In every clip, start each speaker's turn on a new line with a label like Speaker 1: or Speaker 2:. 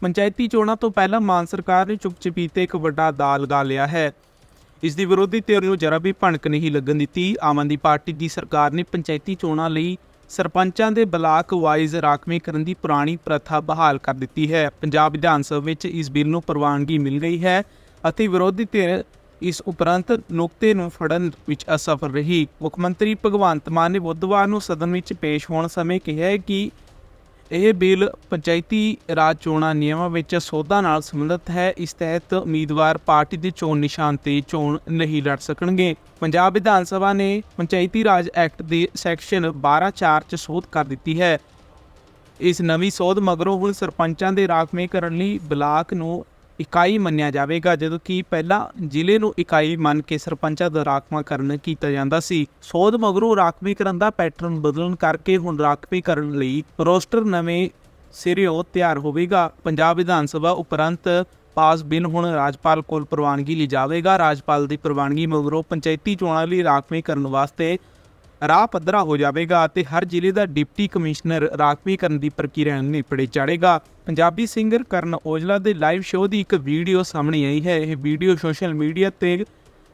Speaker 1: ਪੰਚਾਇਤੀ ਚੋਣਾਂ ਤੋਂ ਪਹਿਲਾਂ ਮਾਨ ਸਰਕਾਰ ਨੇ ਚੁੱਪ ਚਪੀਤੇ ਇੱਕ ਵੱਡਾ ਦਾ ਲਗਾ ਲਿਆ ਹੈ। ਇਸ ਦੀ ਵਿਰੋਧੀ ਧਿਰ ਨੂੰ ਜਰਾ ਵੀ ਭਣਕ ਨਹੀਂ ਲੱਗਣ ਦਿੱਤੀ। ਆਮ ਆਦਮੀ ਪਾਰਟੀ ਦੀ ਸਰਕਾਰ ਨੇ ਪੰਚਾਇਤੀ ਚੋਣਾਂ ਲਈ ਸਰਪੰਚਾਂ ਦੇ ਬਲਾਕ ਵਾਈਜ਼ ਰਾਖਵੇਂ ਕਰਨ ਦੀ ਪੁਰਾਣੀ ਪ੍ਰਥਾ ਬਹਾਲ ਕਰ ਦਿੱਤੀ ਹੈ। ਪੰਜਾਬ ਵਿਧਾਨ ਸਭਾ ਵਿੱਚ ਇਸ ਬਿੱਲ ਨੂੰ ਪ੍ਰਵਾਨਗੀ ਮਿਲ ਗਈ ਹੈ ਅਤੇ ਵਿਰੋਧੀ ਧਿਰ ਇਸ ਉਪਰੰਤ ਨੁਕਤੇ ਨੂੰ ਫੜਨ ਵਿੱਚ ਅਸਫਲ ਰਹੀ। ਮੁੱਖ ਮੰਤਰੀ ਭਗਵੰਤ ਮਾਨ ਨੇ ਬੁੱਧਵਾਰ ਨੂੰ ਸਦਨ ਵਿੱਚ ਪੇਸ਼ ਹੋਣ ਸਮੇਂ ਕਿਹਾ ਕਿ ਇਹ ਬਿੱਲ ਪੰਚਾਇਤੀ ਰਾਜ ਚੋਣਾਂ ਨਿਯਮਾਂ ਵਿੱਚ ਸੋਧਾਂ ਨਾਲ ਸੰਬੰਧਿਤ ਹੈ। ਇਸ ਤਹਿਤ ਉਮੀਦਵਾਰ ਪਾਰਟੀ ਦੇ ਚੋਣ ਨਿਸ਼ਾਨ ਤੇ ਚੋਣ ਨਹੀਂ ਲੜ ਸਕਣਗੇ। ਪੰਜਾਬ ਵਿਧਾਨ ਸਭਾ ਨੇ ਪੰਚਾਇਤੀ ਰਾਜ ਐਕਟ ਦੇ ਸੈਕਸ਼ਨ 12(4) ਚ ਸੋਧ ਕਰ ਦਿੱਤੀ ਹੈ। ਇਸ ਨਵੀਂ ਸੋਧ ਮਗਰੋਂ ਹੁਣ ਸਰਪੰਚਾਂ ਦੇ ਰਾਖਵੇਂ ਕਰਨ ਲਈ ਬਲਾਕ ਨੂੰ ਇਕਾਈ ਮੰਨਿਆ ਜਾਵੇਗਾ, ਜਦੋਂ ਕਿ ਪਹਿਲਾਂ ਜ਼ਿਲ੍ਹੇ ਨੂੰ ਇਕਾਈ ਮੰਨ ਕੇ ਸਰਪੰਚਾਂ ਦਾ ਰਾਖਵਾਂਕਰਨ ਕੀਤਾ ਜਾਂਦਾ ਸੀ। ਸੋਧ ਮਗਰੋਂ ਰਾਖਵੀਕਰਨ ਦਾ ਪੈਟਰਨ ਬਦਲਣ ਕਰਕੇ ਹੁਣ ਰਾਖਵੀਕਰਨ ਲਈ ਰੋਸਟਰ ਨਵੇਂ ਸਿਰਿਓਂ ਤਿਆਰ ਹੋਵੇਗਾ। ਪੰਜਾਬ ਵਿਧਾਨ ਸਭਾ ਉਪਰੰਤ ਪਾਸ ਬਿੱਲ ਹੁਣ ਰਾਜਪਾਲ ਕੋਲ ਪ੍ਰਵਾਨਗੀ ਲਈ ਜਾਵੇਗਾ। ਰਾਜਪਾਲ ਦੀ ਪ੍ਰਵਾਨਗੀ ਮਗਰੋਂ ਪੰਚਾਇਤੀ ਚੋਣਾਂ ਲਈ ਰਾਖਵੇਂ ਕਰਨ ਵਾਸਤੇ ਰਾਹ ਪੱਧਰਾ ਹੋ ਜਾਵੇਗਾ ਅਤੇ ਹਰ ਜ਼ਿਲ੍ਹੇ ਦਾ ਡਿਪਟੀ ਕਮਿਸ਼ਨਰ ਰਾਖਵੀਕਰਨ ਦੀ ਪ੍ਰਕਿਰਿਆ ਨਿਪੜੇ ਚਾੜੇਗਾ ਪੰਜਾਬੀ ਸਿੰਗਰ ਕਰਨ ਔਜਲਾ ਦੇ ਲਾਈਵ ਸ਼ੋਅ ਦੀ ਇੱਕ ਵੀਡੀਓ ਸਾਹਮਣੇ ਆਈ ਹੈ। ਇਹ ਵੀਡੀਓ ਸੋਸ਼ਲ ਮੀਡੀਆ ਤੇ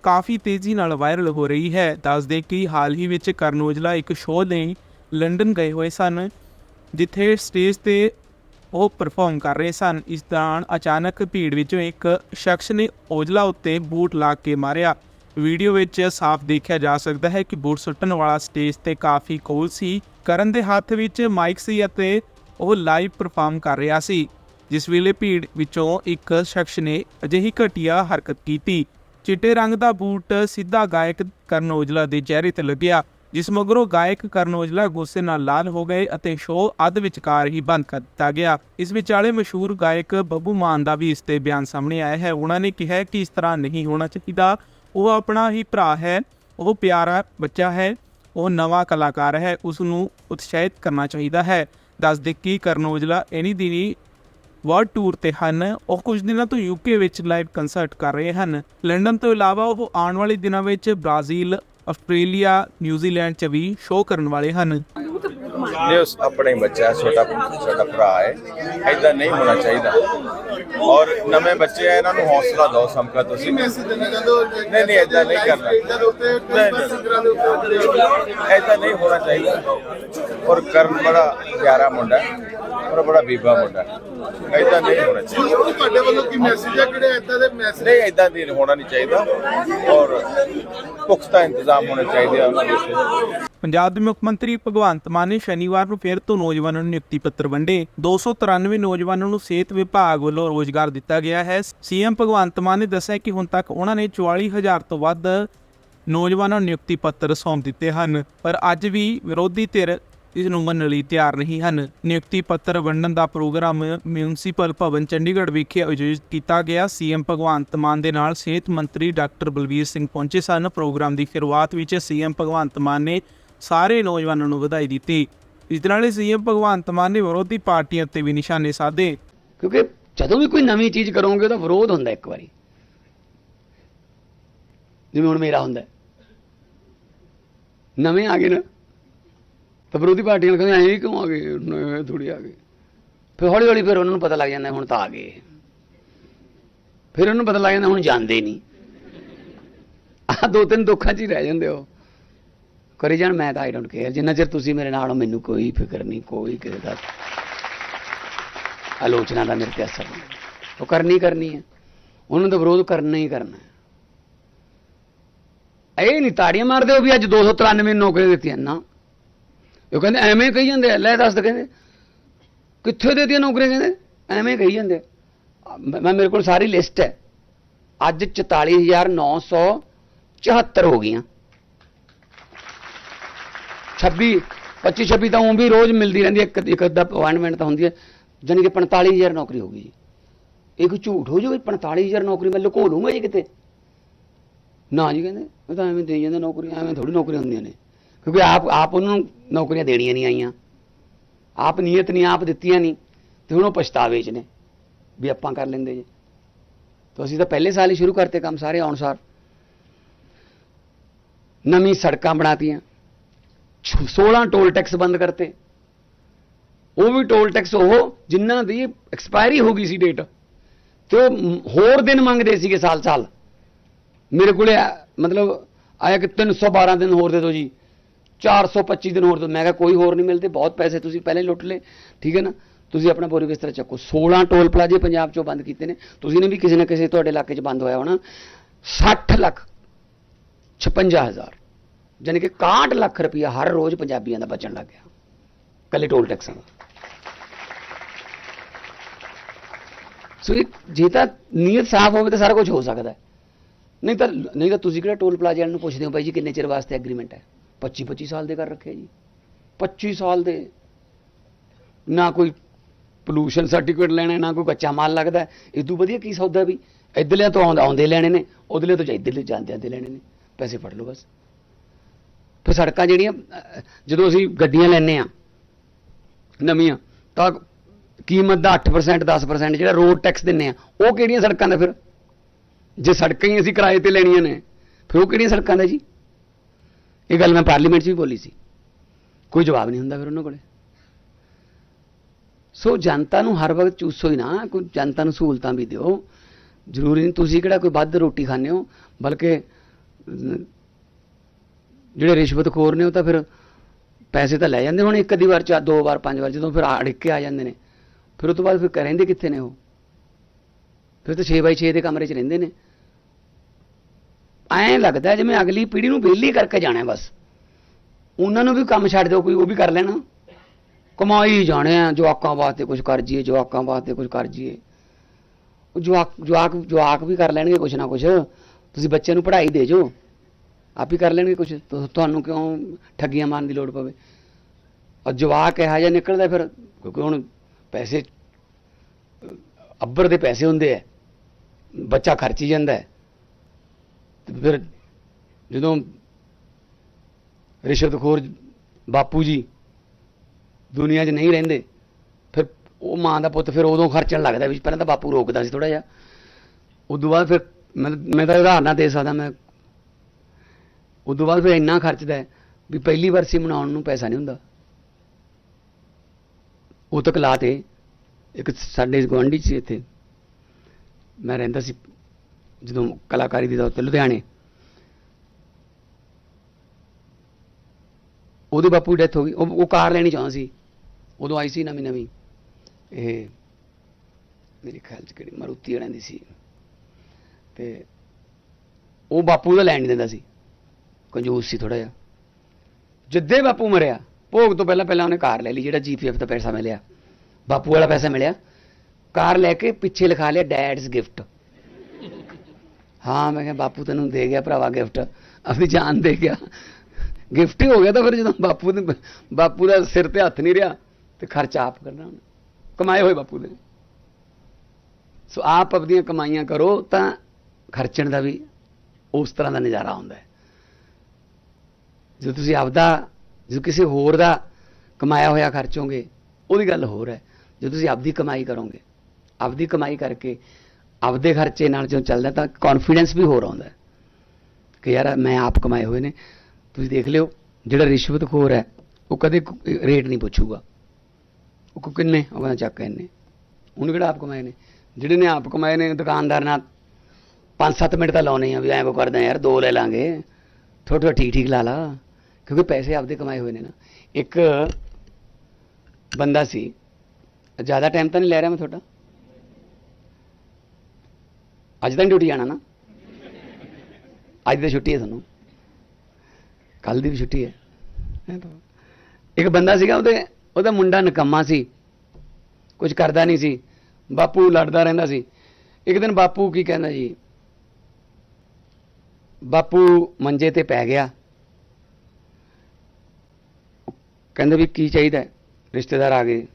Speaker 1: ਕਾਫੀ ਤੇਜ਼ੀ ਨਾਲ ਵਾਇਰਲ ਹੋ ਰਹੀ ਹੈ। ਦੱਸਦੇ ਕਿ ਹਾਲ ਹੀ ਵਿੱਚ ਕਰਨ ਔਜਲਾ ਇੱਕ ਸ਼ੋਅ ਲਈ ਲੰਡਨ ਗਏ ਹੋਏ ਸਨ, ਜਿੱਥੇ ਸਟੇਜ ਤੇ ਉਹ ਪਰਫਾਰਮ ਕਰ ਰਹੇ ਸਨ। ਇਸ ਦੌਰਾਨ ਅਚਾਨਕ ਭੀੜ ਵਿੱਚੋਂ ਇੱਕ ਸ਼ਖਸ ਨੇ ਔਜਲਾ ਉੱਤੇ ਬੂਟ ਲਾ ਕੇ ਮਾਰਿਆ। ਵੀਡੀਓ ਵਿੱਚ ਸਾਫ਼ ਦੇਖਿਆ ਜਾ ਸਕਦਾ ਹੈ ਕਿ ਬੂਟ ਸੁੱਟਣ ਵਾਲਾ ਸਟੇਜ ਤੇ ਕਾਫੀ ਕੋਲ ਸੀ। ਕਰਨ ਦੇ ਹੱਥ ਵਿੱਚ ਮਾਈਕ ਸੀ ਅਤੇ ਉਹ ਲਾਈਵ ਪਰਫਾਰਮ ਕਰ ਰਿਹਾ ਸੀ, ਜਿਸ ਵੇਲੇ ਭੀੜ ਵਿੱਚੋਂ ਇੱਕ ਸ਼ਖਸ ਨੇ ਅਜਿਹੀ ਘਟੀਆ ਹਰਕਤ ਕੀਤੀ। ਚਿੱਟੇ ਰੰਗ ਦਾ ਬੂਟ ਸਿੱਧਾ ਗਾਇਕ ਕਰਨ ਔਜਲਾ ਦੇ ਚਿਹਰੇ ਤੇ ਲੱਗਿਆ, ਜਿਸ ਮਗਰੋਂ ਗਾਇਕ ਕਰਨ ਔਜਲਾ ਗੁੱਸੇ ਨਾਲ ਲਾਲ ਹੋ ਗਏ ਅਤੇ ਸ਼ੋਅ ਅੱਧ ਵਿਚਕਾਰ ਹੀ ਬੰਦ ਕਰ ਦਿੱਤਾ ਗਿਆ। ਇਸ ਵਿਚਾਲੇ ਮਸ਼ਹੂਰ ਗਾਇਕ ਬੱਬੂ ਮਾਨ ਦਾ ਵੀ ਇਸ ਤੇ ਬਿਆਨ ਸਾਹਮਣੇ ਆਇਆ ਹੈ। ਉਹਨਾਂ ਨੇ ਕਿਹਾ ਕਿ ਇਸ ਤਰ੍ਹਾਂ ਨਹੀਂ ਹੋਣਾ ਚਾਹੀਦਾ। ਉਹ ਆਪਣਾ ਹੀ ਭਰਾ ਹੈ, ਉਹ ਪਿਆਰਾ ਬੱਚਾ ਹੈ, ਉਹ ਨਵਾਂ ਕਲਾਕਾਰ ਹੈ ਉਸ ਨੂੰ ਉਤਸ਼ਾਹਿਤ ਕਰਨਾ ਚਾਹੀਦਾ ਹੈ। ਦੱਸ ਦੇ ਕੀ ਕਰਨ ਔਜਲਾ ਇਨੀ ਦਿਨੀ ਵਰਲਡ ਟੂਰ ਤੇ ਹਨ, ਉਹ ਕੁਝ ਦਿਨਾਂ ਤੋਂ ਯੂਕੇ ਵਿੱਚ ਲਾਈਵ ਕੰਸਰਟ ਕਰ ਰਹੇ ਹਨ। ਲੰਡਨ ਤੋਂ ਇਲਾਵਾ ਉਹ ਆਉਣ ਵਾਲੇ ਦਿਨਾਂ ਵਿੱਚ ਬ੍ਰਾਜ਼ੀਲ ਆਸਟ੍ਰੇਲੀਆ ਨਿਊਜ਼ੀਲੈਂਡ 'ਚ ਵੀ ਸ਼ੋਅ ਕਰਨ ਵਾਲੇ ਹਨ।
Speaker 2: ਇਹ ਉਸ ਆਪਣਾ ਬੱਚਾ ਛੋਟਾ ਛੋਟਾ ਭਰਾ ਹੈ। ਐਦਾਂ ਨਹੀਂ ਹੋਣਾ ਚਾਹੀਦਾ। ਔਰ ਨਵੇਂ ਬੱਚੇ ਆ ਇਹਨਾਂ ਨੂੰ ਹੌਸਲਾ ਦਿਓ ਸਮਕਾ ਤੁਸੀਂ। ਨਹੀਂ ਨਹੀਂ ਐਦਾਂ ਨਹੀਂ ਕਰਨਾ। ਐਦਾਂ ਨਹੀਂ ਹੋਣਾ ਚਾਹੀਦਾ। ਔਰ ਕਰਨ ਬੜਾ ਪਿਆਰਾ ਮੁੰਡਾ ਔਰ ਬੜਾ ਬੀਬਾ ਮੁੰਡਾ। ਐਦਾਂ ਨਹੀਂ ਹੋਣਾ ਚਾਹੀਦਾ।
Speaker 3: ਤੁਹਾਡੇ ਵੱਲੋਂ ਕੀ ਮੈਸੇਜ ਹੈ ਕਿਹੜੇ ਏਦਾਂ ਦੇ ਮੈਸੇਜ
Speaker 2: ਨਹੀਂ ਐਦਾਂ ਦੀ ਹੋਣਾ ਨਹੀਂ ਚਾਹੀਦਾ। ਔਰ ਪੁਖਤਾ ਇੰਤਜ਼ਾਮ ਹੋਣੇ ਚਾਹੀਦੇ ਆ। ਉਹਨਾਂ ਦੇ
Speaker 1: ਪੰਜਾਬ ਦੇ ਮੁੱਖ ਮੰਤਰੀ ਭਗਵੰਤ ਮਾਨ ਨੇ ਸ਼ਨੀਵਾਰ ਨੂੰ ਫਿਰ ਤੋਂ ਨੌਜਵਾਨਾਂ ਨੂੰ ਨਿਯੁਕਤੀ ਪੱਤਰ ਵੰਡੇ। 293 ਨੌਜਵਾਨਾਂ ਨੂੰ ਸਿਹਤ ਵਿਭਾਗ ਵੱਲੋਂ ਰੋਜ਼ਗਾਰ ਦਿੱਤਾ ਗਿਆ ਹੈ। ਸੀਐਮ ਭਗਵੰਤ ਮਾਨ ਨੇ ਦੱਸਿਆ ਕਿ ਹੁਣ ਤੱਕ ਉਹਨਾਂ ਨੇ 44000 ਤੋਂ ਵੱਧ ਨੌਜਵਾਨਾਂ ਨੂੰ ਨਿਯੁਕਤੀ ਪੱਤਰ ਸੌਂਪ ਦਿੱਤੇ ਹਨ। ਪਰ ਅੱਜ ਵੀ ਵਿਰੋਧੀ ਧਿਰ ਇਸ ਨੂੰ ਮੰਨਣ ਲਈ ਤਿਆਰ ਨਹੀਂ ਹਨ। ਨਿਯੁਕਤੀ ਪੱਤਰ ਵੰਡਣ ਦਾ ਪ੍ਰੋਗਰਾਮ ਮਿਊਨਿਸਪਲ ਭਵਨ ਚੰਡੀਗੜ੍ਹ ਵਿਖੇ ਆਯੋਜਿਤ ਕੀਤਾ ਗਿਆ। ਸੀਐਮ ਭਗਵੰਤ ਮਾਨ ਦੇ ਨਾਲ ਸਿਹਤ ਮੰਤਰੀ ਡਾਕਟਰ ਬਲਬੀਰ ਸਿੰਘ ਪਹੁੰਚੇ ਸਨ। ਪ੍ਰੋਗਰਾਮ ਦੀ ਸ਼ੁਰੂਆਤ ਵਿੱਚ ਸੀਐਮ ਭਗਵੰਤ ਮਾਨ ਨੇ ਸਾਰੇ ਨੌਜਵਾਨਾਂ ਨੂੰ ਵਧਾਈ ਦਿੱਤੀ। ਇਸ ਦੇ ਨਾਲ ਹੀ ਸੀਐਮ ਭਗਵੰਤ ਮਾਨ ਨੇ ਵਿਰੋਧੀ ਪਾਰਟੀਆਂ ਤੇ ਵੀ ਨਿਸ਼ਾਨੇ ਸਾਧੇ।
Speaker 4: ਕਿਉਂਕਿ ਜਦੋਂ ਵੀ ਕੋਈ ਨਵੀਂ ਚੀਜ਼ ਕਰੋਗੇ ਉਹਦਾ ਵਿਰੋਧ ਹੁੰਦਾ ਇੱਕ ਵਾਰੀ। ਜਿਵੇਂ ਹੁਣ ਮੇਰਾ ਹੁੰਦਾ। ਨਵੇਂ ਆ ਗਏ ਨਾ। ਤਾਂ ਵਿਰੋਧੀ ਪਾਰਟੀਆਂ ਨੂੰ ਕਹਿੰਦੇ ਐਂ ਕਿਉਂ ਆ ਗਏ ਨਵੇਂ ਥੋੜੀ ਆ ਗਏ। ਫਿਰ ਹੌਲੀ ਹੌਲੀ ਫਿਰ ਉਹਨਾਂ ਨੂੰ ਪਤਾ ਲੱਗ ਜਾਂਦਾ, ਹੁਣ ਤਾਂ ਆ ਗਏ। ਫਿਰ ਉਹਨਾਂ ਨੂੰ ਪਤਾ ਲੱਗ ਜਾਂਦਾ, ਹੁਣ ਜਾਂਦੇ ਨਹੀਂ। ਆ ਦੋ ਤਿੰਨ ਦੁੱਖਾਂ 'ਚ ਹੀ ਰਹਿ ਜਾਂਦੇ ਹੋ ਕਰੀ ਜਾਣ, ਮੈਂ ਤਾਂ ਆਈ ਡੋਂਟ ਕੇਅਰ ਜਿੰਨਾ ਚਿਰ ਤੁਸੀਂ ਮੇਰੇ ਨਾਲ ਹੋ, ਮੈਨੂੰ ਕੋਈ ਫਿਕਰ ਨਹੀਂ, ਕੋਈ ਕਿਸੇ ਦਾ ਆਲੋਚਨਾ ਦਾ ਮੇਰੇ ਤੇ ਅਸਰ ਨਹੀਂ। ਉਹ ਕਰਨੀ ਕਰਨੀ ਹੈ। ਉਹਨਾਂ ਦਾ ਵਿਰੋਧ ਕਰਨਾ ਹੀ ਕਰਨਾ ਹੈ। ਇਹ ਨਹੀਂ ਤਾੜੀਆਂ ਮਾਰਦੇ ਹੋ ਵੀ ਅੱਜ 293 ਨੌਕਰੀਆਂ ਦਿੱਤੀਆਂ। ਨਾ। ਉਹ ਕਹਿੰਦੇ ਐਵੇਂ ਕਹੀ ਜਾਂਦੇ ਆ, ਲੈ ਦੱਸ ਕਹਿੰਦੇ। ਕਿੱਥੇ ਦੇਤੀਆਂ ਨੌਕਰੀਆਂ ਕਹਿੰਦੇ? ਐਵੇਂ ਕਹੀ ਜਾਂਦੇ ਮੈਂ ਮੇਰੇ ਕੋਲ ਸਾਰੀ ਲਿਸਟ ਹੈ। ਅੱਜ 44974 ਹੋ ਗਈਆਂ। 26 25 26 ਤਾਂ ਉਹ ਵੀ ਰੋਜ਼ ਮਿਲਦੀ ਰਹਿੰਦੀ ਹੈ। ਇੱਕ ਇੱਕ ਅੱਧਾ ਅਪਾਇੰਟਮੈਂਟ ਤਾਂ ਹੁੰਦੀ ਹੈ। ਜਾਣੀ ਕਿ 45000 ਨੌਕਰੀ ਹੋ ਗਈ ਜੀ। ਇਹ ਕੋਈ ਝੂਠ ਹੋ ਜਾਊਗੀ 45000 ਨੌਕਰੀ ਮੈਂ ਲੁਕੋ ਲੂੰਗਾ ਜੀ ਕਿਤੇ। ਨਾ ਜੀ ਕਹਿੰਦੇ ਮੈਂ ਤਾਂ ਐਵੇਂ ਦੇਈ ਜਾਂਦੇ ਨੌਕਰੀ ਐਵੇਂ ਥੋੜੀ ਨੌਕਰੀਆਂ ਹੁੰਦੀਆਂ ਨੇ। ਕਿਉਂਕਿ ਆਪ ਆਪ ਉਹਨਾਂ ਨੂੰ ਨੌਕਰੀਆਂ ਦੇਣੀਆਂ ਨਹੀਂ ਆਈਆਂ। ਆਪ ਨੀਅਤ ਨਹੀਂ, ਆਪ ਦਿੱਤੀਆਂ ਨਹੀਂ। ਤੇ ਹੁਣ ਉਹ ਪਛਤਾਵੇ 'ਚ ਨੇ ਵੀ ਆਪਾਂ ਕਰ ਲੈਂਦੇ ਜੇ। ਤਾਂ ਅਸੀਂ ਤਾਂ ਪਹਿਲੇ ਸਾਲ ਹੀ ਸ਼ੁਰੂ ਕਰਤੇ ਕੰਮ ਸਾਰੇ ਅਨੁਸਾਰ ਨਵੀਂ ਸੜਕਾਂ ਬਣਾਤੀਆਂ। 16 ਟੋਲ ਟੈਕਸ ਬੰਦ ਕਰਤੇ। ਉਹ ਵੀ ਟੋਲ ਟੈਕਸ ਉਹ ਜਿਨ੍ਹਾਂ ਦੀ ਐਕਸਪਾਇਰੀ ਹੋ ਗਈ ਸੀ ਡੇਟ। ਤੇ ਉਹ ਹੋਰ ਦਿਨ ਮੰਗਦੇ ਸੀਗੇ ਸਾਲ ਸਾਲ ਮੇਰੇ ਕੋਲੇ ਮਤਲਬ ਆਇਆ ਕਿ 312 ਦਿਨ ਹੋਰ ਦੇ ਦਿਓ ਜੀ। 425 ਦਿਨ ਹੋਰ ਤੋਂ ਮੈਂ ਕਿਹਾ ਕੋਈ ਹੋਰ ਨਹੀਂ ਮਿਲਦੇ, ਬਹੁਤ ਪੈਸੇ ਤੁਸੀਂ ਪਹਿਲਾਂ ਹੀ ਲੁੱਟ ਲਏ, ਠੀਕ ਹੈ ਨਾ? ਤੁਸੀਂ ਆਪਣਾ ਬੋਰੀ ਬਿਸਤਰਾ ਚੱਕੋ। 16 ਟੋਲ ਪਲਾਜ਼ੇ ਪੰਜਾਬ ਚੋਂ ਬੰਦ ਕੀਤੇ ਨੇ। ਤੁਸੀਂ ਨੇ ਵੀ ਕਿਸੇ ਨਾ ਕਿਸੇ ਤੁਹਾਡੇ ਇਲਾਕੇ 'ਚ ਬੰਦ ਹੋਇਆ ਹੋਣਾ। 60 ਲੱਖ 56000 ਯਾਨੀ ਕਿ 61 ਲੱਖ ਰੁਪਇਆ ਹਰ ਰੋਜ਼ ਪੰਜਾਬੀਆਂ ਦਾ ਬਚਣ ਲੱਗ ਗਿਆ। ਕੱਲੇ ਟੋਲ ਟੈਕਸਾਂ ਦਾ। ਸੋ ਇਹ ਜੇ ਤਾਂ ਨੀਅਤ ਸਾਫ਼ ਹੋਵੇ ਤਾਂ ਸਾਰਾ ਕੁਝ ਹੋ ਸਕਦਾ ਨਹੀਂ ਤਾਂ ਨਹੀਂ ਤਾਂ ਤੁਸੀਂ ਕਿਹੜਾ ਟੋਲ ਪਲਾਜ਼ਾ ਵਾਲਿਆਂ ਨੂੰ ਪੁੱਛਦੇ ਹੋ ਬਾਈ ਜੀ, ਕਿੰਨੇ ਚਿਰ ਵਾਸਤੇ ਐਗਰੀਮੈਂਟ ਹੈ? 25 25 ਸਾਲ ਦੇ ਕਰ ਰੱਖੇ ਜੀ। 25 ਸਾਲ ਦੇ। ਨਾ ਕੋਈ ਪੋਲੂਸ਼ਨ ਸਰਟੀਫਿਕੇਟ ਲੈਣਾ, ਨਾ ਕੋਈ ਕੱਚਾ ਮਾਲ ਲੱਗਦਾ। ਹੈ। ਇਹ ਤੋਂ ਵਧੀਆ ਕੀ ਸੌਦਾ ਵੀ? ਇੱਧਰਲਿਆਂ ਤੋਂ ਆਉਂਦਾ, ਆਉਂਦੇ ਲੈਣੇ ਨੇ। ਉਧਰਲੇ ਤੋਂ ਇੱਧਰਲੇ ਜਾਂਦੇ ਜਾਂਦੇ ਲੈਣੇ ਨੇ। ਪੈਸੇ ਫੜ ਲਓ ਬਸ। ਫਿਰ ਸੜਕਾਂ ਜਿਹੜੀਆਂ ਜਦੋਂ ਅਸੀਂ ਗੱਡੀਆਂ ਲੈਨੇ ਆ ਨਵੀਆਂ, ਤਾਂ ਕੀਮਤ ਦਾ 8% 10% ਜਿਹੜਾ ਰੋਡ ਟੈਕਸ ਦਿੰਨੇ ਆ ਉਹ ਕਿਹੜੀਆਂ ਸੜਕਾਂ ਦਾ ਫਿਰ? ਜੇ ਸੜਕਾਂ ਹੀ ਅਸੀਂ ਕਿਰਾਏ ਤੇ ਲੈਣੀਆਂ ਨੇ, ਫਿਰ ਉਹ ਕਿਹੜੀਆਂ ਸੜਕਾਂ ਦਾ ਜੀ? ਇਹ ਗੱਲ ਮੈਂ ਪਾਰਲੀਮੈਂਟ 'ਚ ਵੀ ਬੋਲੀ ਸੀ। ਕੋਈ ਜਵਾਬ ਨਹੀਂ ਹੁੰਦਾ ਫਿਰ ਉਹਨਾਂ ਕੋਲੇ। ਸੋ ਜਨਤਾ ਨੂੰ ਹਰ ਵਕਤ ਚੂਸੋ ਹੀ ਨਾ, ਕੋਈ ਜਨਤਾ ਨੂੰ ਸਹੂਲਤਾਂ ਵੀ ਦਿਓ। ਜ਼ਰੂਰੀ ਨਹੀਂ ਤੁਸੀਂ ਕਿਹੜਾ ਕੋਈ ਵੱਧ ਰੋਟੀ ਖਾਂਦੇ ਹੋ, ਬਲਕਿ ਜਿਹੜੇ ਰਿਸ਼ਵਤਖੋਰ ਨੇ ਉਹ ਤਾਂ ਫਿਰ ਪੈਸੇ ਤਾਂ ਲੈ ਜਾਂਦੇ ਹੁਣ ਇੱਕ ਅੱਧੀ ਵਾਰ ਚਾ, ਦੋ ਵਾਰ, ਪੰਜ ਵਾਰ, ਜਦੋਂ ਫਿਰ ਅੜਿੱਕ ਕੇ ਆ ਜਾਂਦੇ ਨੇ। ਫਿਰ ਉਸ ਤੋਂ ਬਾਅਦ ਫਿਰ ਰਹਿੰਦੇ ਕਿੱਥੇ ਨੇ ਉਹ? ਫਿਰ ਤਾਂ 6x6 ਦੇ ਕਮਰੇ 'ਚ ਰਹਿੰਦੇ ਨੇ। ਐਂ ਲੱਗਦਾ ਜਿਵੇਂ ਅਗਲੀ ਪੀੜ੍ਹੀ ਨੂੰ ਵਿਹਲੀ ਕਰਕੇ ਜਾਣਾ ਹੈ ਬਸ। ਉਹਨਾਂ ਨੂੰ ਵੀ ਕੰਮ ਛੱਡ ਦਿਓ, ਕੋਈ ਉਹ ਵੀ ਕਰ ਲੈਣਾ। ਕਮਾਈ ਜਾਣੇ ਆ, ਜਵਾਕਾਂ ਵਾਸਤੇ ਕੁਝ ਕਰ ਜੀਏ ਜਵਾਕਾਂ ਵਾਸਤੇ ਕੁਝ ਕਰ ਜੀਏ ਉਹ ਜਵਾਕ ਜਵਾਕ ਜਵਾਕ ਵੀ ਕਰ ਲੈਣਗੇ ਕੁਝ ਨਾ ਕੁਝ ਤੁਸੀਂ ਬੱਚਿਆਂ ਨੂੰ ਪੜ੍ਹਾਈ ਦੇ ਜੋ ਆਪ ਹੀ ਕਰ ਲੈਣਗੇ ਕੁਝ ਤੁਹਾਨੂੰ ਕਿਉਂ ਠੱਗੀਆਂ ਮਾਰਨ ਦੀ ਲੋੜ ਪਵੇ? ਔਰ ਜਵਾਕ ਇਹੋ ਜਿਹਾ ਨਿਕਲਦਾ ਫਿਰ, ਕਿਉਂਕਿ ਹੁਣ ਪੈਸੇ ਅੱਬਰ ਦੇ ਪੈਸੇ ਹੁੰਦੇ ਆ। ਬੱਚਾ ਖਰਚੀ ਜਾਂਦਾ ਹੈ। ਫਿਰ ਜਦੋਂ ਰਿਸ਼ਵਤਖੋਰ ਬਾਪੂ ਜੀ ਦੁਨੀਆ 'ਚ ਨਹੀਂ ਰਹਿੰਦੇ, ਫਿਰ ਉਹ ਮਾਂ ਦਾ ਪੁੱਤ ਫਿਰ ਉਦੋਂ ਖਰਚਣ ਲੱਗਦਾ ਵੀ ਪਹਿਲਾਂ ਤਾਂ ਬਾਪੂ ਰੋਕਦਾ ਸੀ ਥੋੜਾ ਜਿਹਾ। ਉਦੋਂ ਬਾਅਦ ਫਿਰ ਮੈਂ ਮੈਂ ਤਾਂ ਉਦਾਹਰਨਾਂ ਦੇ ਸਕਦਾ, ਮੈਂ ਉਦੋਂ ਬਾਅਦ ਫਿਰ ਇੰਨਾ ਖਰਚਦਾ ਵੀ ਪਹਿਲੀ ਵਰਸੀ ਮਨਾਉਣ ਨੂੰ ਪੈਸਾ ਨਹੀਂ ਹੁੰਦਾ। ਉਹ ਤੱਕ ਲਾਤੇ ਇੱਕ ਸਾਡੇ ਗੁਆਂਢੀ ਸੀ ਇੱਥੇ, ਮੈਂ ਰਹਿੰਦਾ ਸੀ ਜਦੋਂ ਕਲਾਕਾਰੀ ਦੀ ਤੌਰ ਤੇ ਲੁਧਿਆਣੇ। ਉਹਦੇ ਬਾਪੂ ਦੀ ਡੈਥ ਹੋ ਗਈ। ਉਹ ਉਹ ਕਾਰ ਲੈਣੀ ਚਾਹੁੰਦਾ ਸੀ। ਉਦੋਂ ਆਈ ਸੀ ਨਵੀਂ ਨਵੀਂ। ਇਹ ਮੇਰੇ ਖਿਆਲ ਚ ਕਿਹੜੀ ਮਾਰੂਤੀ ਵਾਲਿਆਂ ਦੀ ਸੀ। ਤੇ ਉਹ ਬਾਪੂ ਦਾ ਲੈਣ ਨਹੀਂ ਦਿੰਦਾ ਸੀ। ਕੰਜੂਸ ਸੀ ਥੋੜਾ ਜਿਹਾ। ਜਿੱਦੇ ਬਾਪੂ ਮਰਿਆ, ਭੋਗ ਤੋਂ ਪਹਿਲਾਂ ਪਹਿਲਾਂ ਉਹਨੇ ਕਾਰ ਲੈ ਲਈ, ਜਿਹੜਾ ਜੀਪੀਐਫ ਦਾ ਪੈਸਾ ਮਿਲਿਆ। ਬਾਪੂ ਵਾਲਾ ਪੈਸਾ ਮਿਲਿਆ। ਕਾਰ ਲੈ ਕੇ ਪਿੱਛੇ ਲਿਖਾ ਲਿਆ ਡੈਡਸ ਗਿਫਟ ਹਾਂ, ਮੈਂ ਕਿਹਾ ਬਾਪੂ ਤੈਨੂੰ ਦੇ ਗਿਆ ਭਰਾਵਾ ਗਿਫਟ ਆਪਣੀ ਜਾਨ ਦੇ ਗਿਆ। ਗਿਫਟ ਹੀ ਹੋ ਗਿਆ ਤਾਂ ਫਿਰ ਜਦੋਂ ਬਾਪੂ ਨੇ ਬਾਪੂ ਦਾ ਸਿਰ ਤੇ ਹੱਥ ਨਹੀਂ ਰਿਹਾ, ਤੇ ਖਰਚਾ ਆਪ ਕਰਨਾ ਉਹਨੇ। ਕਮਾਏ ਹੋਏ ਬਾਪੂ ਦੇ। ਸੋ ਆਪ ਆਪਣੀਆਂ ਕਮਾਈਆਂ ਕਰੋ ਤਾਂ ਖਰਚਣ ਦਾ ਵੀ ਉਸ ਤਰ੍ਹਾਂ ਦਾ ਨਜ਼ਾਰਾ ਆਉਂਦਾ ਹੈ। ਜੇ ਤੁਸੀਂ ਆਪਦਾ ਜੇ ਕਿਸੇ ਹੋਰ ਦਾ ਕਮਾਇਆ ਹੋਇਆ ਖਰਚੋਗੇ, ਉਹਦੀ ਗੱਲ ਹੋਰ ਹੈ। ਜੇ ਤੁਸੀਂ ਆਪਦੀ ਕਮਾਈ ਕਰੋਗੇ, ਆਪਦੀ ਕਮਾਈ ਕਰਕੇ ਆਪਦੇ ਖਰਚੇ ਨਾਲ ਜਦੋਂ ਚੱਲਦਾ ਤਾਂ ਕੌਨਫੀਡੈਂਸ ਵੀ ਹੋਰ ਆਉਂਦਾ ਕਿ ਯਾਰ ਮੈਂ ਆਪ ਕਮਾਏ ਹੋਏ ਨੇ। ਤੁਸੀਂ ਦੇਖ ਲਿਓ, ਜਿਹੜਾ ਰਿਸ਼ਵਤਖੋਰ ਹੈ, ਉਹ ਕਦੇ ਰੇਟ ਨਹੀਂ ਪੁੱਛੂਗਾ। ਉਹ ਕੋ, ਕਿੰਨੇ? ਉਹ ਕਹਿੰਦਾ ਚੱਕ ਇੰਨੇ। ਉਹਨੇ ਕਿਹੜਾ ਆਪ ਕਮਾਏ ਨੇ? ਜਿਹੜੇ ਨੇ ਆਪ ਕਮਾਏ ਨੇ, ਦੁਕਾਨਦਾਰ ਨਾਲ 5-7 ਮਿੰਟ ਤਾਂ ਲਾਉਣੇ ਆ ਵੀ ਐਂ ਕੋ ਕਰਦਾ ਯਾਰ ਦੋ ਲੈ ਲਾਂਗੇ। ਥੋੜਾ ਥੋੜਾ ਠੀਕ ਠੀਕ ਲਾ ਲਾ। ਕਿਉਂਕਿ ਪੈਸੇ ਆਪਦੇ ਕਮਾਏ ਹੋਏ ਨੇ ਨਾ। ਇੱਕ ਬੰਦਾ ਸੀ, ਜ਼ਿਆਦਾ ਟਾਈਮ ਤਾਂ ਨਹੀਂ ਲੈ ਰਿਹਾ ਮੈਂ ਤੁਹਾਡਾ। ਅੱਜ ਤਾਂ ਡਿਊਟੀ ਜਾਣਾ ਨਾ। ਅੱਜ ਤਾਂ ਛੁੱਟੀ ਹੈ ਤੁਹਾਨੂੰ। ਕੱਲ ਦੀ ਵੀ ਛੁੱਟੀ ਹੈ। ਇੱਕ ਬੰਦਾ ਸੀਗਾ, ਉਹਦੇ ਉਹਦਾ ਮੁੰਡਾ ਨਕੰਮਾ ਸੀ। ਕੁਝ ਕਰਦਾ ਨਹੀਂ ਸੀ। ਬਾਪੂ ਲੜਦਾ ਰਹਿੰਦਾ ਸੀ। ਇੱਕ ਦਿਨ ਬਾਪੂ ਕੀ ਕਹਿੰਦਾ ਜੀ? ਬਾਪੂ ਮੰਜੇ ਤੇ ਪੈ ਗਿਆ। ਕਹਿੰਦੇ ਵੀ ਕੀ ਚਾਹੀਦਾ ਰਿਸ਼ਤੇਦਾਰ ਆ ਗਏ।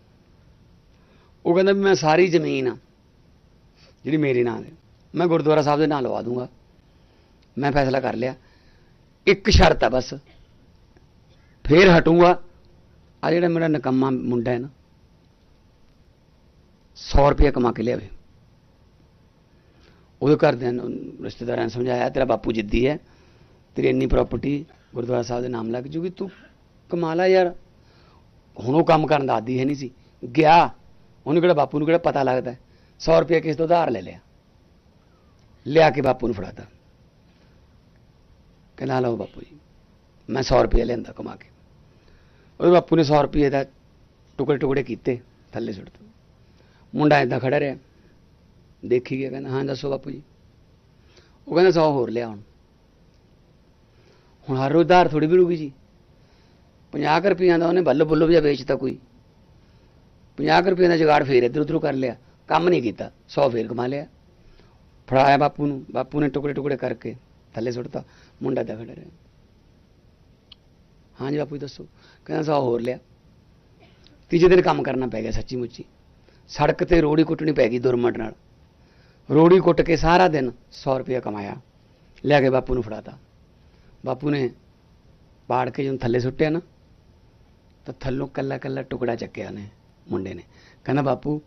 Speaker 4: ਉਹ ਕਹਿੰਦਾ ਵੀ ਮੈਂ ਸਾਰੀ ਜ਼ਮੀਨ ਆ, ਜਿਹੜੀ ਮੇਰੇ ਨਾਂ ਹੈ ਮੈਂ ਗੁਰਦੁਆਰਾ ਸਾਹਿਬ ਦੇ ਨਾਂ ਲਵਾ ਦੂੰਗਾ। ਮੈਂ ਫੈਸਲਾ ਕਰ ਲਿਆ। ਇੱਕ ਸ਼ਰਤ ਆ ਬਸ। ਫੇਰ ਹਟੂੰਗਾ। ਆ ਜਿਹੜਾ ਮੇਰਾ ਨਕੰਮਾ ਮੁੰਡਾ ਹੈ ਨਾ 100 ਰੁਪਏ ਕਮਾ ਕੇ ਲਿਆਵੇ। ਉਹਦੇ ਘਰਦਿਆਂ ਨੂੰ ਰਿਸ਼ਤੇਦਾਰਾਂ ਨੇ ਸਮਝਾਇਆ, ਤੇਰਾ ਬਾਪੂ ਜਿੱਦੀ ਹੈ, ਤੇਰੀ ਇੰਨੀ ਪ੍ਰਾਪਰਟੀ ਗੁਰਦੁਆਰਾ ਸਾਹਿਬ ਦੇ ਨਾਮ ਲੱਗ ਜੂਗੀ, ਤੂੰ ਕਮਾ ਲਾ ਯਾਰ। ਹੁਣ ਉਹ ਕੰਮ ਕਰਨ ਦਾ ਆਦੀ ਹੈ ਨਹੀਂ ਸੀ। ਗਿਆ। ਉਹਨੂੰ ਕਿਹੜਾ ਬਾਪੂ ਨੂੰ ਕਿਹੜਾ ਪਤਾ ਲੱਗਦਾ 100 ਰੁਪਏ ਕਿਸ ਤੋਂ ਉਧਾਰ ਲੈ ਲਿਆ? ਲਿਆ ਕੇ ਬਾਪੂ ਨੂੰ ਫੜਾਤਾ। ਕਹਿੰਦਾ ਲਓ ਬਾਪੂ ਜੀ, ਮੈਂ 100 ਰੁਪਏ ਲੈਂਦਾ ਕਮਾ ਕੇ। ਉਹਦੇ ਬਾਪੂ ਨੇ 100 ਰੁਪਏ ਦਾ ਟੁਕੜੇ ਟੁਕੜੇ ਕੀਤੇ, ਥੱਲੇ ਸੁੱਟ ਦਿੱਤੇ। ਮੁੰਡਾ ਏਦਾਂ ਖੜਾ ਰਿਹਾ, ਦੇਖੀ ਗਿਆ, ਕਹਿੰਦਾ, ਹਾਂ, ਦੱਸੋ ਬਾਪੂ ਜੀ। ਉਹ ਕਹਿੰਦਾ 100 ਹੋਰ ਲਿਆ ਹੁਣ। ਹੁਣ ਹਰ ਰੋਜ਼ ਧਾਰ ਥੋੜੀ ਮਿਲੂਗੀ ਜੀ। 50 ਰੁਪਈਆਂ ਦਾ ਉਹਨੇ ਬੱਲ ਬੁੱਲ ਜਿਹਾ ਵੇਚਤਾ ਕੋਈ। 50 ਰੁਪਈਆਂ ਦਾ ਜੁਗਾੜ ਫੇਰ ਇੱਧਰ ਉੱਧਰ ਕਰ ਲਿਆ, ਕੰਮ ਨਹੀਂ ਕੀਤਾ 100 ਫੇਰ ਕਮਾ ਲਿਆ। ਫੜਾਇਆ ਬਾਪੂ ਨੂੰ ਬਾਪੂ ਨੇ ਟੁਕੜੇ ਟੁਕੜੇ ਕਰਕੇ ਥੱਲੇ ਸੁੱਟਤਾ ਮੁੰਡਾ ਦਾ ਖੜਾ ਰਿਹਾ ਹਾਂਜੀ ਬਾਪੂ ਜੀ ਦੱਸੋ ਕਹਿੰਦਾ 100 ਹੋਰ ਲਿਆ ਤੀਜੇ ਦਿਨ ਕੰਮ ਕਰਨਾ ਪੈ ਗਿਆ ਸੱਚੀ ਮੁੱਚੀ ਸੜਕ ਤੇ ਰੋੜੀ ਕੁੱਟਣੀ ਪੈ ਗਈ ਦੁਰਮਟ ਨਾਲ ਰੋੜੀ ਕੁੱਟ ਕੇ ਸਾਰਾ ਦਿਨ 100 ਰੁਪਇਆ ਕਮਾਇਆ ਲੈ ਕੇ ਬਾਪੂ ਨੂੰ ਫੜਾਤਾ ਬਾਪੂ ਨੇ ਪਾੜ ਕੇ ਜਦੋਂ ਥੱਲੇ ਸੁੱਟਿਆ ਨਾ ਤਾਂ ਥੱਲੋਂ ਕੱਲਾ ਕੱਲਾ ਟੁਕੜਾ ਚੱਕਿਆ ਨੇ ਮੁੰਡੇ ਨੇ ਕਹਿੰਦਾ ਬਾਪੂ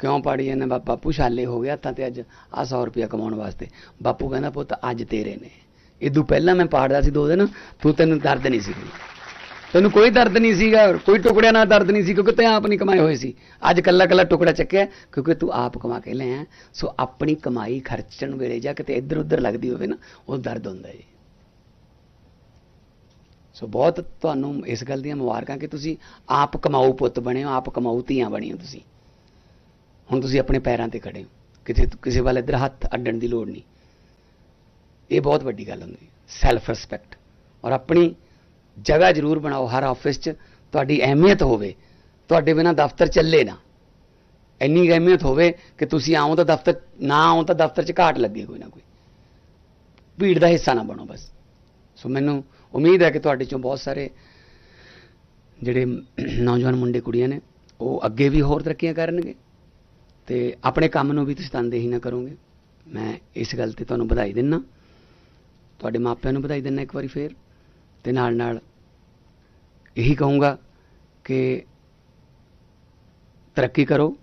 Speaker 4: ਕਿਉਂ ਪਾੜੀ ਜਾਂਦਾ ਬਾ- ਬਾਪੂ ਛਾਲੇ ਹੋ ਗਿਆ ਤਾਂ ਤੇ ਅੱਜ ਆ 100 ਰੁਪਇਆ ਕਮਾਉਣ ਵਾਸਤੇ। ਬਾਪੂ ਕਹਿੰਦਾ, ਪੁੱਤ, ਅੱਜ ਤੇਰੇ ਨੇ। ਇਦੋਂ ਪਹਿਲਾਂ ਮੈਂ ਪਾੜਦਾ ਸੀ ਦੋ ਦਿਨ, ਤੂੰ ਤੈਨੂੰ ਦਰਦ ਨਹੀਂ ਸੀ ਤੈਨੂੰ ਕੋਈ ਦਰਦ ਨਹੀਂ ਸੀਗਾ, ਕੋਈ ਟੁਕੜਿਆਂ ਨਾਲ ਦਰਦ ਨਹੀਂ ਸੀ, ਕਿਉਂਕਿ ਤੈਂ ਆਪ ਨਹੀਂ ਕਮਾਏ ਹੋਏ ਸੀ। ਅੱਜ ਕੱਲਾ ਕੱਲਾ ਟੁਕੜਾ ਚੱਕਿਆ, ਕਿਉਂਕਿ ਤੂੰ ਆਪ ਕਮਾ ਕੇ ਲਿਆ ਸੋ ਆਪਣੀ ਕਮਾਈ ਖਰਚਣ ਵੇਲੇ ਜਾਂ ਕਿਤੇ ਇੱਧਰ ਉੱਧਰ ਲੱਗਦੀ ਹੋਵੇ ਨਾ, ਉਹ ਦਰਦ ਹੁੰਦਾ ਜੀ। ਸੋ ਬਹੁਤ ਤੁਹਾਨੂੰ ਇਸ ਗੱਲ ਦੀਆਂ ਮੁਬਾਰਕਾਂ ਕਿ ਤੁਸੀਂ ਆਪ ਕਮਾਊ ਪੁੱਤ ਬਣੇ ਹੋ, ਆਪ ਕਮਾਊ ਧੀਆਂ ਬਣੀਆਂ ਤੁਸੀਂ। ਹੁਣ ਤੁਸੀਂ ਆਪਣੇ ਪੈਰਾਂ ਤੇ ਖੜੇ ਹੋ। ਕਿਤੇ ਕਿਸੇ ਵੱਲ ਇੱਧਰ ਹੱਥ ਅੱਡਣ ਦੀ ਲੋੜ ਨਹੀਂ। ਇਹ ਬਹੁਤ ਵੱਡੀ ਗੱਲ ਹੁੰਦੀ ਸੈਲਫ ਰਿਸਪੈਕਟ ਔਰ ਆਪਣੀ ਜਗ੍ਹਾ ਜ਼ਰੂਰ ਬਣਾਓ। ਹਰ ਆਫਿਸ 'ਚ ਤੁਹਾਡੀ ਅਹਿਮੀਅਤ ਹੋਵੇ। ਤੁਹਾਡੇ ਬਿਨਾ ਦਫ਼ਤਰ ਚੱਲੇ ਨਾ। ਇੰਨੀ ਅਹਿਮੀਅਤ ਹੋਵੇ ਕਿ ਤੁਸੀਂ ਆਓ ਤਾਂ ਦਫ਼ਤਰ, ਨਾ ਆਉਂ ਤਾਂ ਦਫ਼ਤਰ 'ਚ ਘਾਟ ਲੱਗੇ ਕੋਈ ਨਾ ਕੋਈ। ਭੀੜ ਦਾ ਹਿੱਸਾ ਨਾ ਬਣੋ ਬਸ। ਸੋ ਮੈਨੂੰ ਉਮੀਦ ਹੈ ਕਿ ਤੁਹਾਡੇ ਚੋਂ ਬਹੁਤ ਸਾਰੇ ਜਿਹੜੇ ਨੌਜਵਾਨ ਮੁੰਡੇ ਕੁੜੀਆਂ ਨੇ, ਉਹ ਅੱਗੇ ਵੀ ਹੋਰ ਤਰੱਕੀਆਂ ਕਰਨਗੇ। ਤੇ ਆਪਣੇ ਕੰਮ ਨੂੰ ਵੀ ਤੁਸੀਂ ਤਨਦੇਹੀ ਨਾ ਕਰੋਗੇ। ਮੈਂ ਇਸ ਗੱਲ ਤੇ ਤੁਹਾਨੂੰ ਵਧਾਈ ਦਿੰਨਾ। ਤੁਹਾਡੇ ਮਾਪਿਆਂ ਨੂੰ ਵਧਾਈ ਦਿੰਨਾ ਇੱਕ ਵਾਰੀ ਫੇਰ। ਤੇ ਨਾਲ ਨਾਲ ਇਹੀ ਕਹੂੰਗਾ ਕਿ ਤਰੱਕੀ ਕਰੋ।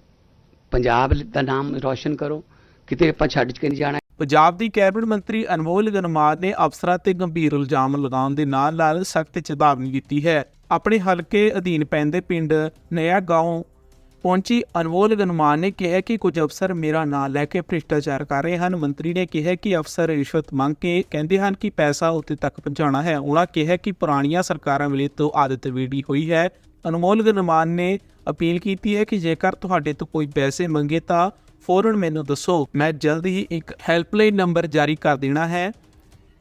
Speaker 4: ਪੰਜਾਬ ਦਾ ਨਾਮ ਰੌਸ਼ਨ ਕਰੋ। ਕਿਤੇ ਆਪਾਂ ਛੱਡ ਕੇ ਨਹੀਂ ਜਾਣਾ।
Speaker 1: ਪੰਜਾਬ ਦੀ ਕੈਬਨਿਟ ਮੰਤਰੀ ਅਨਮੋਲ ਗਨਮਾਰ ਨੇ ਅਫਸਰਾਂ ਤੇ ਗੰਭੀਰ ਇਲਜ਼ਾਮ ਲਗਾਉਣ ਦੇ ਨਾਲ ਨਾਲ ਸਖਤ ਚੇਤਾਵਨੀ ਦਿੱਤੀ ਹੈ। ਆਪਣੇ ਹਲਕੇ ਅਧੀਨ ਪੈਂਦੇ ਪਿੰਡ ਨਇਆ ਗਾਉਂ ਪਹੁੰਚੀ। ਅਨਮੋਲ ਗਨਮਾਨ ਨੇ ਕਿਹਾ ਕਿ ਕੁਝ ਅਫਸਰ ਮੇਰਾ ਨਾਂ ਲੈ ਕੇ ਭ੍ਰਿਸ਼ਟਾਚਾਰ ਕਰ ਰਹੇ ਹਨ। ਮੰਤਰੀ ਨੇ ਕਿਹਾ ਕਿ ਅਫਸਰ ਰਿਸ਼ਵਤ ਮੰਗ ਕੇ ਕਹਿੰਦੇ ਹਨ ਕਿ ਪੈਸਾ ਉੱਤੇ ਤੱਕ ਪਹੁੰਚਾਉਣਾ ਹੈ। ਉਹਨਾਂ ਕਿਹਾ ਕਿ ਪੁਰਾਣੀਆਂ ਸਰਕਾਰਾਂ ਵੇਲੇ ਤੋਂ ਆਦਤ ਵੀੜੀ ਹੋਈ ਹੈ। ਅਨਮੋਲ ਗਨਮਾਰ ਨੇ ਅਪੀਲ ਕੀਤੀ ਹੈ ਕਿ ਜੇਕਰ ਤੁਹਾਡੇ ਤੋਂ ਕੋਈ ਪੈਸੇ ਮੰਗੇ ਤਾਂ ਫੌਰਨ ਮੈਨੂੰ ਦੱਸੋ। ਮੈਂ ਜਲਦੀ ਹੀ ਇੱਕ ਹੈਲਪਲਾਈਨ ਨੰਬਰ ਜਾਰੀ ਕਰ ਦੇਣਾ ਹੈ।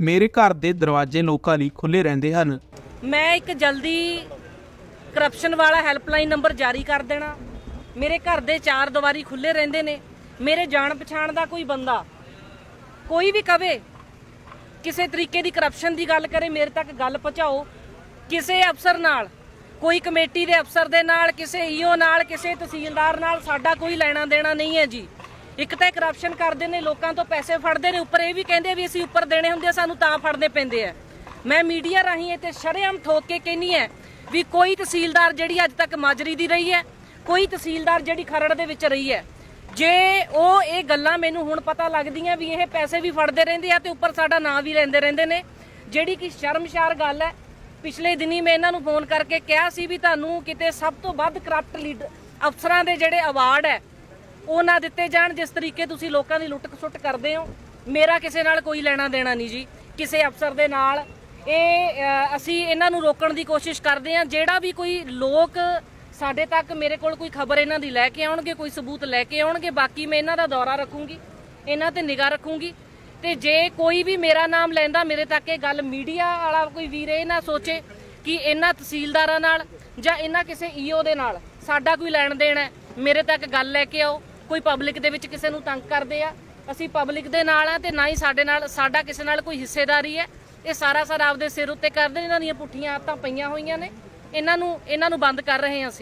Speaker 1: ਮੇਰੇ ਘਰ ਦੇ ਦਰਵਾਜ਼ੇ ਲੋਕਾਂ ਲਈ ਖੁੱਲੇ ਰਹਿੰਦੇ ਹਨ।
Speaker 5: ਮੈਂ ਇੱਕ ਜਲਦੀ ਕਰਪਸ਼ਨ ਵਾਲਾ ਹੈਲਪਲਾਈਨ ਨੰਬਰ ਜਾਰੀ ਕਰ ਦੇਣਾ। ਮੇਰੇ ਘਰ ਦੇ ਚਾਰ ਦੀਵਾਰੀ ਖੁੱਲੇ ਰਹਿੰਦੇ ਨੇ, ਮੇਰੇ ਜਾਣ ਪਛਾਣ ਦਾ ਕੋਈ ਬੰਦਾ ਕੋਈ ਵੀ ਕਵੇ, ਕਿਸੇ ਤਰੀਕੇ ਦੀ ਕਰਪਸ਼ਨ ਦੀ ਗੱਲ ਕਰੇ, ਮੇਰੇ ਤੱਕ ਗੱਲ ਪਹੁੰਚਾਓ, ਕਿਸੇ ਅਫਸਰ ਨਾਲ, ਕੋਈ ਕਮੇਟੀ ਦੇ ਅਫਸਰ ਦੇ ਨਾਲ, ਕਿਸੇ ਈਓ ਨਾਲ, ਕਿਸੇ ਤਹਿਸੀਲਦਾਰ ਨਾਲ ਸਾਡਾ ਕੋਈ ਲੈਣਾ ਦੇਣਾ ਨਹੀਂ ਹੈ ਜੀ। ਇੱਕ ਤਾਂ ਕਰਪਸ਼ਨ ਕਰਦੇ ਨੇ, ਲੋਕਾਂ ਤੋਂ ਪੈਸੇ ਫੜਦੇ ਨੇ, ਉੱਪਰ ਇਹ ਵੀ ਕਹਿੰਦੇ ਵੀ ਅਸੀਂ ਉੱਪਰ ਦੇਣੇ ਹੁੰਦੇ ਆ, ਸਾਨੂੰ ਤਾਂ ਫੜਨੇ ਪੈਂਦੇ ਆ। ਮੈਂ ਮੀਡੀਆ ਰਾਹੀਂ ਇਹ ਤੇ ਸ਼ਰੇਆਮ ਠੋਕ ਕੇ ਕਹਿੰਨੀ ਹੈ ਵੀ ਕੋਈ ਤਹਿਸੀਲਦਾਰ ਜਿਹੜੀ ਅੱਜ ਤੱਕ ਮਾਜਰੀ ਦੀ ਰਹੀ ਹੈ ਕੋਈ ਤਹਿਸੀਲਦਾਰ ਜਿਹੜੀ ਖਰੜ ਦੇ ਵਿੱਚ ਰਹੀ ਹੈ, ਜੇ ਉਹ ਇਹ ਗੱਲਾਂ ਮੈਨੂੰ ਹੁਣ ਪਤਾ ਲੱਗਦੀਆਂ ਵੀ ਇਹ ਪੈਸੇ ਵੀ ਫੜਦੇ ਰਹਿੰਦੇ ਆ ਤੇ ਉੱਪਰ ਸਾਡਾ ਨਾਂ ਵੀ ਲੈਂਦੇ ਰਹਿੰਦੇ ਨੇ, ਜਿਹੜੀ ਕਿ ਸ਼ਰਮਸ਼ਾਰ ਗੱਲ ਹੈ, ਪਿਛਲੇ ਦਿਨੀ ਮੈਂ ਇਹਨਾਂ ਨੂੰ ਫੋਨ ਕਰਕੇ ਕਿਹਾ ਸੀ ਵੀ ਤੁਹਾਨੂੰ ਕਿਤੇ ਸਭ ਤੋਂ ਵੱਧ ਕਰਪਟ ਲੀਡਰ ਅਫਸਰਾਂ ਦੇ ਜਿਹੜੇ ਅਵਾਰਡ ਹੈ, ਉਹ ਨਾ ਦਿੱਤੇ ਜਾਣ, ਜਿਸ ਤਰੀਕੇ ਤੁਸੀਂ ਲੋਕਾਂ ਦੀ ਲੁੱਟ ਖਸੁੱਟ ਕਰਦੇ ਹੋ, ਮੇਰਾ ਕਿਸੇ ਨਾਲ ਕੋਈ ਲੈਣਾ ਦੇਣਾ ਨਹੀਂ ਜੀ, ਕਿਸੇ ਅਫਸਰ ਦੇ ਨਾਲ। ਇਹ ਅਸੀਂ ਇਹਨਾਂ ਨੂੰ ਰੋਕਣ ਦੀ ਕੋਸ਼ਿਸ਼ ਕਰਦੇ ਹਾਂ, ਜਿਹੜਾ ਵੀ ਕੋਈ ਲੋਕ ਸਾਡੇ ਤੱਕ ਮੇਰੇ ਕੋਲ ਕੋਈ ਖਬਰ ਇਹਨਾਂ ਦੀ ਲੈ ਕੇ ਆਉਣਗੇ, ਕੋਈ ਸਬੂਤ ਲੈ ਕੇ ਆਉਣਗੇ, ਬਾਕੀ ਮੈਂ ਇਹਨਾਂ ਦਾ ਦੌਰਾ ਰੱਖੂੰਗੀ, ਇਹਨਾਂ ਤੇ ਨਿਗਾਹ ਰੱਖੂੰਗੀ। ਤੇ ਜੇ ਕੋਈ ਵੀ ਮੇਰਾ ਨਾਮ ਲੈਂਦਾ, ਮੇਰੇ ਤੱਕ ਇਹ ਗੱਲ ਮੀਡੀਆ ਵਾਲਾ ਕੋਈ ਵੀਰ ਇਹ ਨਾ ਸੋਚੇ ਕਿ ਇਹਨਾਂ ਤਹਿਸੀਲਦਾਰਾਂ ਨਾਲ ਜਾਂ ਇਹਨਾਂ ਕਿਸੇ ਈਓ ਦੇ ਨਾਲ ਸਾਡਾ ਕੋਈ ਲੈਣ ਦੇਣ ਹੈ, ਮੇਰੇ ਤੱਕ ਗੱਲ ਲੈ ਕੇ ਆਓ। ਕੋਈ ਪਬਲਿਕ ਦੇ ਵਿੱਚ ਕਿਸੇ ਨੂੰ ਤੰਗ ਕਰਦੇ ਆ, ਅਸੀਂ ਪਬਲਿਕ ਦੇ ਨਾਲ ਆ ਤੇ ਨਾ ਹੀ ਸਾਡੇ ਨਾਲ, ਸਾਡਾ ਕਿਸੇ ਨਾਲ ਕੋਈ ਹਿੱਸੇਦਾਰੀ ਹੈ। ਇਹ ਸਾਰਾ ਸਾਰਾ ਆਪਦੇ ਸਿਰ ਉੱਤੇ ਕਰਦੇ ਇਹਨਾਂ ਦੀਆਂ ਪੁੱਠੀਆਂ ਆਦਤਾਂ ਪਈਆਂ ਹੋਈਆਂ ਨੇ। ਇਹਨਾਂ ਨੂੰ ਇਹਨਾਂ ਨੂੰ ਬੰਦ ਕਰ ਰਹੇ ਹਾਂ ਅਸੀਂ।